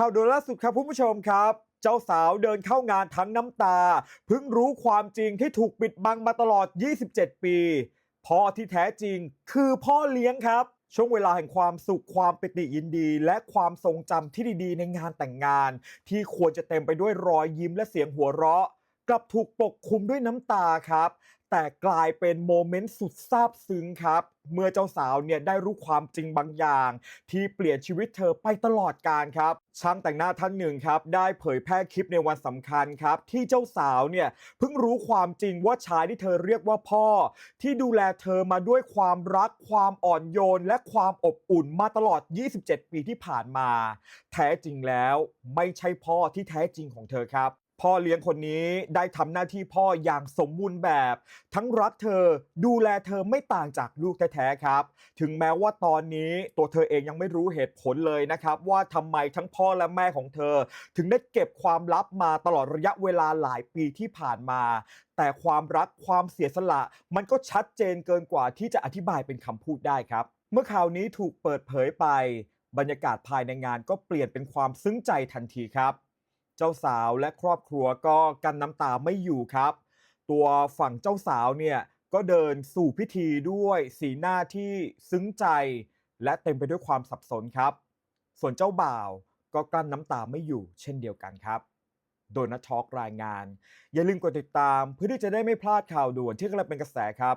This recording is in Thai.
ข่าวด่วนล่าสุดครับคุณผู้ชมครับ เจ้าสาวเดินเข้างานทั้งน้ำตา เพิ่งรู้ความจริงที่ถูกปิดบังมาตลอด 27 ปี พ่อที่แท้จริงคือพ่อเลี้ยงครับ ช่วงเวลาแห่งความสุขความปิติยินดี และความทรงจำที่ดีๆ ในงานแต่งงาน ที่ควรจะเต็มไปด้วยรอยยิ้มและเสียงหัวเราะ กลับถูกปกคลุมด้วยน้ำตาครับ แต่กลายเป็นโมเมนต์สุดซาบซึ้งครับ เมื่อเจ้าสาวเนี่ยได้รู้ความจริงบางอย่าง ที่เปลี่ยนชีวิตเธอไปตลอดการครับ ช่างแต่งหน้าท่านหนึ่งครับ ได้เผยแพร่คลิปในวันสำคัญครับ ที่เจ้าสาวเนี่ยเพิ่งรู้ความจริงว่าชายที่เธอเรียกว่าพ่อ ที่ดูแลเธอมาด้วยความรัก ความอ่อนโยน และความอบอุ่นมาตลอด 27 ปีที่ผ่านมา แท้จริงแล้วไม่ใช่พ่อที่แท้จริงของเธอครับ พ่อเลี้ยงคนนี้ได้ทำหน้าที่พ่ออย่างสมบูรณ์แบบ ทั้งรักเธอดูแลเธอไม่ต่างจากลูกแท้ๆครับ ถึงแม้ว่าตอนนี้ตัวเธอเองยังไม่รู้เหตุผลเลยนะครับ ว่าทำไมทั้งพ่อและแม่ของเธอ ถึงได้เก็บความลับมาตลอดระยะเวลาหลายปีที่ผ่านมา แต่ความรักความเสียสละ มันก็ชัดเจนเกินกว่าที่จะอธิบายเป็นคำพูดได้ครับ เมื่อข่าวนี้ถูกเปิดเผยไป บรรยากาศภายในงานก็เปลี่ยนเป็นความซึ้งใจทันทีครับ เจ้าสาวและครอบครัวก็กันน้ำตาไม่อยู่ครับ ตัวฝั่งเจ้าสาวเนี่ยก็เดินสู่พิธีด้วยสีหน้าที่ซึ้งใจ และเต็มไปด้วยความสับสนครับ ส่วนเจ้าบ่าวก็กลั้นน้ำตาไม่อยู่เช่นเดียวกันครับ โดนัทช็อกรายงาน อย่าลืมกดติดตามเพื่อที่จะได้ไม่พลาดข่าวด่วนที่กำลังเป็นกระแสครับ